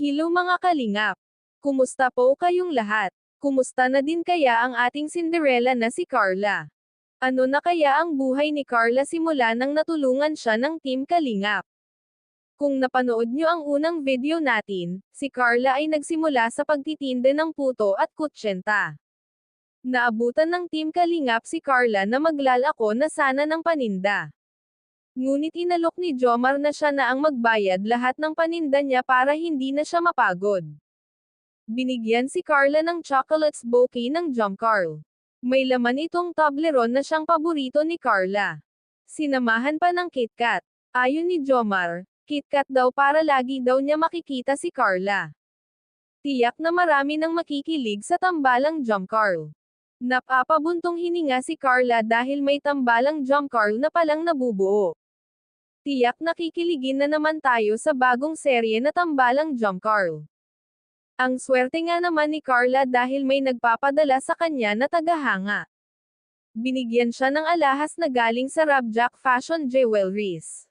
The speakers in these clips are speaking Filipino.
Hello mga kalingap! Kumusta po kayong lahat? Kumusta na din kaya ang ating Cinderella na si Carla? Ano na kaya ang buhay ni Carla simula nang natulungan siya ng Team Kalingap? Kung napanood nyo ang unang video natin, si Carla ay nagsimula sa pagtitinda ng puto at kutsyenta. Naabutan ng Team Kalingap si Carla na maglalako na sana ng paninda. Ngunit inalok ni Jomar na siya na ang magbayad lahat ng paninda niya para hindi na siya mapagod. Binigyan si Carla ng chocolates bouquet ng Jomcarl. May laman itong Toblerone na siyang paborito ni Carla. Sinamahan pa ng KitKat. Ayon ni Jomar, KitKat daw para lagi daw niya makikita si Carla. Tiyak na marami nang makikilig sa tambalang Jomcarl. Napapabuntong hininga si Carla dahil may tambalang Jomcarl na palang nabubuo. Tiyak nakikiligin na naman tayo sa bagong serye na tambalang Jomcarl. Ang swerte nga naman ni Carla dahil may nagpapadala sa kanya na tagahanga. Binigyan siya ng alahas na galing sa Rabjack Fashion Jewelries.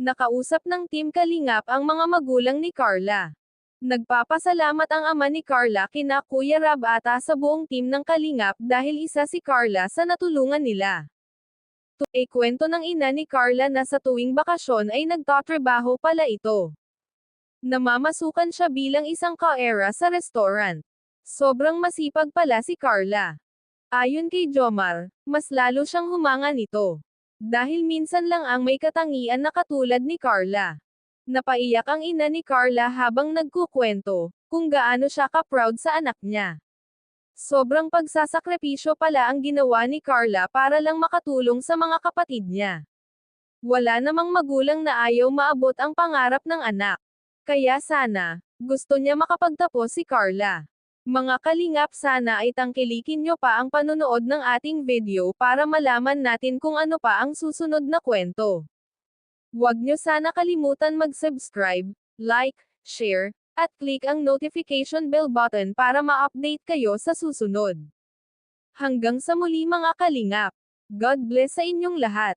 Nakausap ng Team Kalingap ang mga magulang ni Carla. Nagpapasalamat ang ama ni Carla kina Kuya Rab ata sa buong team ng Kalingap dahil isa si Carla sa natulungan nila. To e kwento ng ina ni Carla na sa tuwing bakasyon ay nagtatrabaho pala ito. Namamasukan siya bilang isang kaera sa restaurant. Sobrang masipag pala si Carla. Ayon kay Jomar, mas lalo siyang humanga nito. Dahil minsan lang ang may katangian na katulad ni Carla. Napaiyak ang ina ni Carla habang nagkukwento, kung gaano siya ka-proud sa anak niya. Sobrang pagsasakripisyo pala ang ginawa ni Carla para lang makatulong sa mga kapatid niya. Wala namang magulang na ayaw maabot ang pangarap ng anak. Kaya sana, gusto niya makapagtapos si Carla. Mga kalingap sana ay tangkilikin nyo pa ang panonood ng ating video para malaman natin kung ano pa ang susunod na kwento. Huwag nyo sana kalimutan mag-subscribe, like, share, at click ang notification bell button para ma-update kayo sa susunod. Hanggang sa muli mga kalingap. God bless sa inyong lahat.